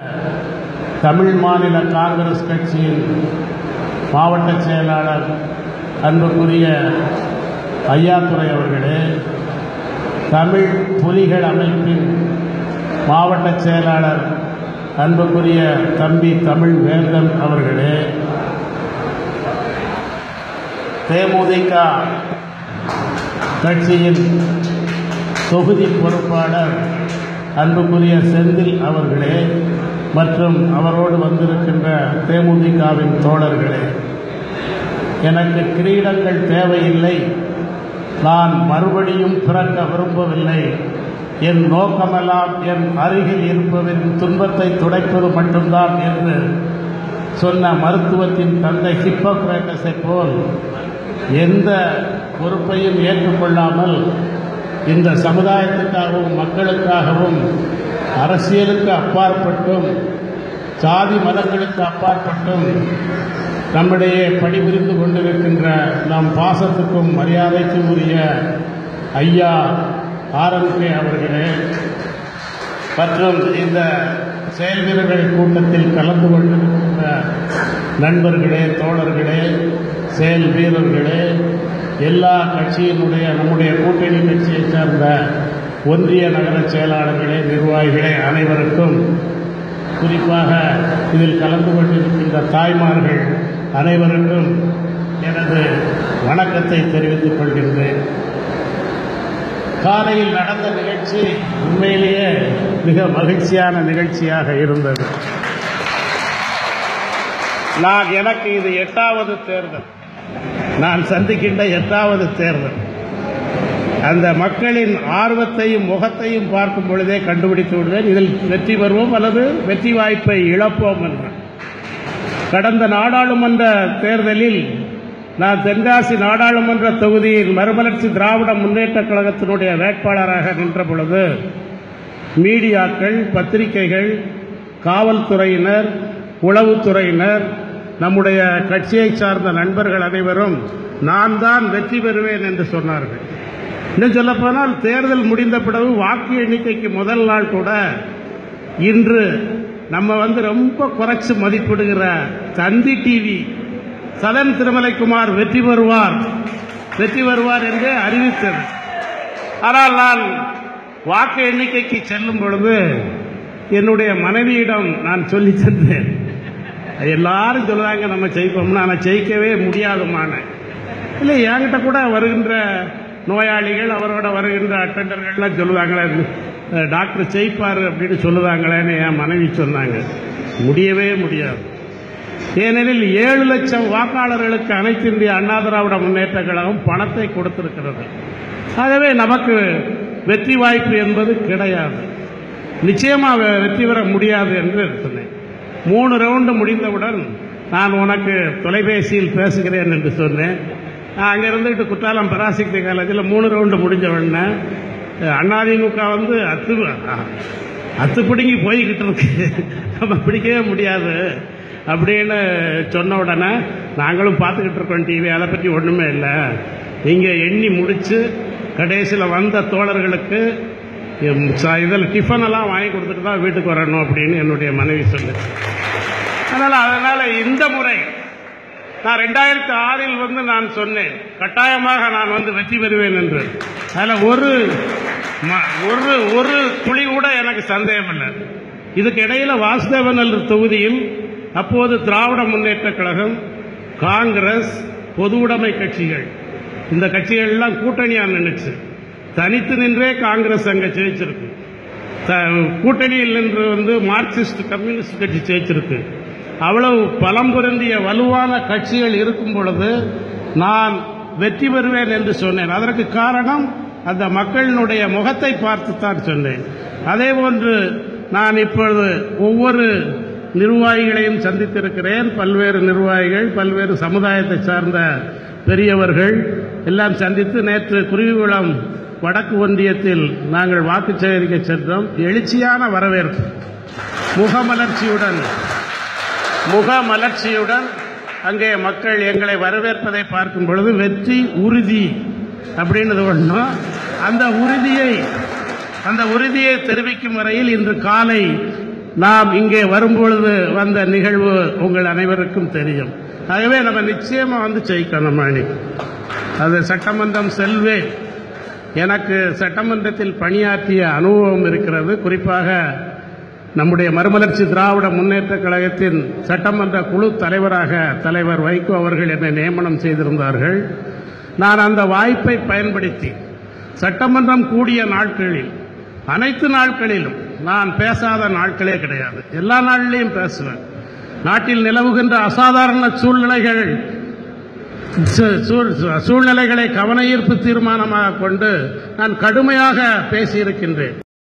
தமிழ் மாநில காங்கிரஸ் கட்சியின் மாவட்ட செயலாளர் அன்புக்குரிய ஐயாத்துறை அவர்களே தமிழ் புலிகள் அமைப்பின் மாவட்ட செயலாளர் அன்புக்குரிய தம்பி தமிழ் வேந்தன் அவர்களே தேமுதிக கட்சியின் தொகுதி பொறுப்பாளர் அன்புக்குரிய செந்தில் அவர்களே மற்றும் அவரோடு வந்திருக்கின்ற தேமுதிகவின் தோழர்களே எனக்கு கிரீடங்கள் தேவையில்லை. நான் மறுபடியும் பிறக்க விரும்பவில்லை. என் நோக்கமெல்லாம் என் அருகில் இருப்பவரின் துன்பத்தை துடைப்பது மட்டும்தான் என்று சொன்ன மருத்துவத்தின் தந்தை ஹிப்போக்ரேட்டஸை போல் எந்த பொறுப்பையும் ஏற்றுக்கொள்ளாமல் இந்த சமுதாயத்துக்காகவும் மக்களுக்காகவும் அரசியலுக்கு அப்பாற்பட்டும் சாதி மதங்களுக்கு அப்பாற்பட்டும் நம்மிடையே பணிபுரிந்து கொண்டிருக்கின்ற நம் பாசத்துக்கும் மரியாதைக்கும் உரிய ஐயா ஆர்எம்கே அவர்களே மற்றும் இந்த செயல் வீரர்கள் கூட்டத்தில் கலந்து கொண்டிருக்கின்ற நண்பர்களே தோழர்களே செயல் வீரர்களே எல்லா கட்சியினுடைய நம்முடைய கூட்டணி கட்சியைச் சார்ந்த ஒன்றிய நகர செயலாளர்களே நிர்வாகிகளே அனைவருக்கும் குறிப்பாக இதில் கலந்து கொண்டிருக்கின்ற தாய்மார்கள் அனைவருக்கும் எனது வணக்கத்தை தெரிவித்துக் கொள்கின்றேன். காலையில் நடந்த நிகழ்ச்சி உண்மையிலேயே மிக மகிழ்ச்சியான நிகழ்ச்சியாக இருந்தது. நான் எனக்கு இது எட்டாவது தேர்தல். நான் சந்திக்கின்ற எட்டாவது தேர்தல். அந்த மக்களின் ஆர்வத்தையும் முகத்தையும் பார்க்கும் பொழுதே கண்டுபிடித்து விடுவேன். இதில் வெற்றி பெறுவோம் அல்லது வெற்றி வாய்ப்பை இழப்போம் என்று. கடந்த நாடாளுமன்ற தேர்தலில் நான் தென்காசி நாடாளுமன்ற தொகுதியில் மறுமலர்ச்சி திராவிட முன்னேற்ற கழகத்தினுடைய வேட்பாளராக நின்ற பொழுது மீடியாக்கள் பத்திரிகைகள் காவல்துறையினர் உளவுத்துறையினர் நம்முடைய கட்சியை சார்ந்த நண்பர்கள் அனைவரும் நான் தான் வெற்றி பெறுவேன் என்று சொன்னார்கள். இன்னும் சொல்லப்போனால் தேர்தல் முடிந்த பிறகு வாக்கு எண்ணிக்கைக்கு முதல் நாள் கூட இன்று நம்ம வந்து ரொம்ப குறைச்சு மதிப்பிடுகிற தந்தி டிவி சதன் திருமலைக்குமார் வெற்றி பெறுவார். வெற்றி பெறுவார் என்று அறிவித்தது. ஆனால் நான் வாக்கு எண்ணிக்கைக்கு செல்லும் பொழுது என்னுடைய மனைவியிடம் நான் சொல்லி சென்றேன். எல்லாரும் சொல்லுறாங்க நம்ம ஜெயிப்போம்னு. ஆனால் ஜெயிக்கவே முடியாதுமான இல்லை என்கிட்ட கூட வருகின்ற நோயாளிகள் அவரோட வருகின்ற அட்டண்டர்கள்லாம் சொல்லுவாங்களே டாக்டர் ஜெயிப்பார் அப்படின்னு சொல்லுவாங்களேன்னு என் மனைவி சொன்னாங்க. முடியவே முடியாது. ஏனெனில் ஏழு லட்சம் வாக்காளர்களுக்கு அனைத்து இந்திய அண்ணா திராவிட முன்னேற்ற கழகம் பணத்தை கொடுத்திருக்கிறது. ஆகவே நமக்கு வெற்றி வாய்ப்பு என்பது கிடையாது. நிச்சயமாக வெற்றி பெற முடியாது என்று சொன்னேன். மூணு ரவுண்டு முடிந்தவுடன் நான் உனக்கு தொலைபேசியில் பேசுகிறேன் என்று சொன்னேன். நான் அங்கே இருந்துக்கிட்டு குற்றாலம் பராசக்தி காலேஜில் மூணு ரவுண்டு முடிஞ்ச உடனே அதிமுக வந்து அத்து அத்து பிடுங்கி போய்கிட்டு இருக்கு. நம்ம பிடிக்கவே முடியாது அப்படின்னு சொன்ன உடனே நாங்களும் பார்த்துக்கிட்டு இருக்கோம் டிவி அதை பற்றி ஒன்றுமே இல்லை. இங்கே எண்ணி முடித்து கடைசியில் வந்த தோழர்களுக்கு இதில் டிஃபன் எல்லாம் வாங்கி கொடுத்துட்டு தான் வீட்டுக்கு வரணும் அப்படின்னு என்னுடைய மனைவி சொல்லு அதனால் அதனால் இந்த முறை நான் ரெண்டாயிரத்தி ஆறில் வந்து நான் சொன்னேன் கட்டாயமாக நான் வந்து வெற்றி பெறுவேன் என்று. அதில் ஒரு ம- ஒரு ஒரு துளி கூட எனக்கு சந்தேகம் இல்லை இதுக்கு இடையில வாசுதேவநல்லூர் தொகுதியில் அப்போது திராவிட முன்னேற்ற கழகம் காங்கிரஸ் பொது உடைமை கட்சிகள் இந்த கட்சிகள் எல்லாம் கூட்டணியா நின்றுச்சு தனித்து நின்றே காங்கிரஸ் அங்கே ஜெயிச்சிருக்கு. த- கூட்டணியில் நின்று வந்து மார்க்சிஸ்ட் கம்யூனிஸ்ட் கட்சி ஜெயிச்சிருக்கு. அவ்வளவு பலம் பொருந்திய வலுவான கட்சிகள் இருக்கும் பொழுது நான் வெற்றி பெறுவேன் என்று சொன்னேன். அதற்கு காரணம் அந்த மக்களினுடைய முகத்தை பார்த்துத்தான் சொன்னேன். அதே போன்று நான் இப்பொழுது ஒவ்வொரு நிர்வாகிகளையும் சந்தித்திருக்கிறேன். பல்வேறு நிர்வாகிகள் பல்வேறு சமுதாயத்தை சார்ந்த பெரியவர்கள் எல்லாம் சந்தித்து நேற்று குருவிகுளம் வடக்கு ஒன்றியத்தில் நாங்கள் வாக்கு சேகரிக்க சென்றோம். எழுச்சியான வரவேற்பு முகமலர்ச்சியுடன் முகமலர்ச்சியுடன் அங்கே மக்கள் எங்களை வரவேற்பதை பார்க்கும் பொழுது வெற்றி உறுதி அப்படின்றது ஒன்றும் அந்த உறுதியை அந்த உறுதியை தெரிவிக்கும் வரையில் இன்று காலை நாம் இங்கே வரும்பொழுது வந்த நிகழ்வு உங்கள் அனைவருக்கும் தெரியும். ஆகவே நம்ம நிச்சயமாக வந்து ஜெயிக்கணும் அணி அது சட்டமன்றம் செல்வேன் எனக்கு சட்டமன்றத்தில் பணியாற்றிய அனுபவம் இருக்கிறது. குறிப்பாக நம்முடைய மறுமலர்ச்சி திராவிட முன்னேற்ற கழகத்தின் சட்டமன்ற குழு தலைவராக தலைவர் வைகோ அவர்கள் என்னை நியமனம் செய்திருந்தார்கள். நான் அந்த வாய்ப்பை பயன்படுத்தி சட்டமன்றம் கூடிய நாட்களில் அனைத்து நாட்களிலும் நான் பேசாத நாட்களே கிடையாது. எல்லா நாளிலையும் பேசுவேன். நாட்டில் நிலவுகின்ற அசாதாரண சூழ்நிலைகள் சூழ்- சூழ்நிலைகளை கவன ஈர்ப்பு தீர்மானமாக கொண்டு நான் கடுமையாக பேசியிருக்கின்றேன்.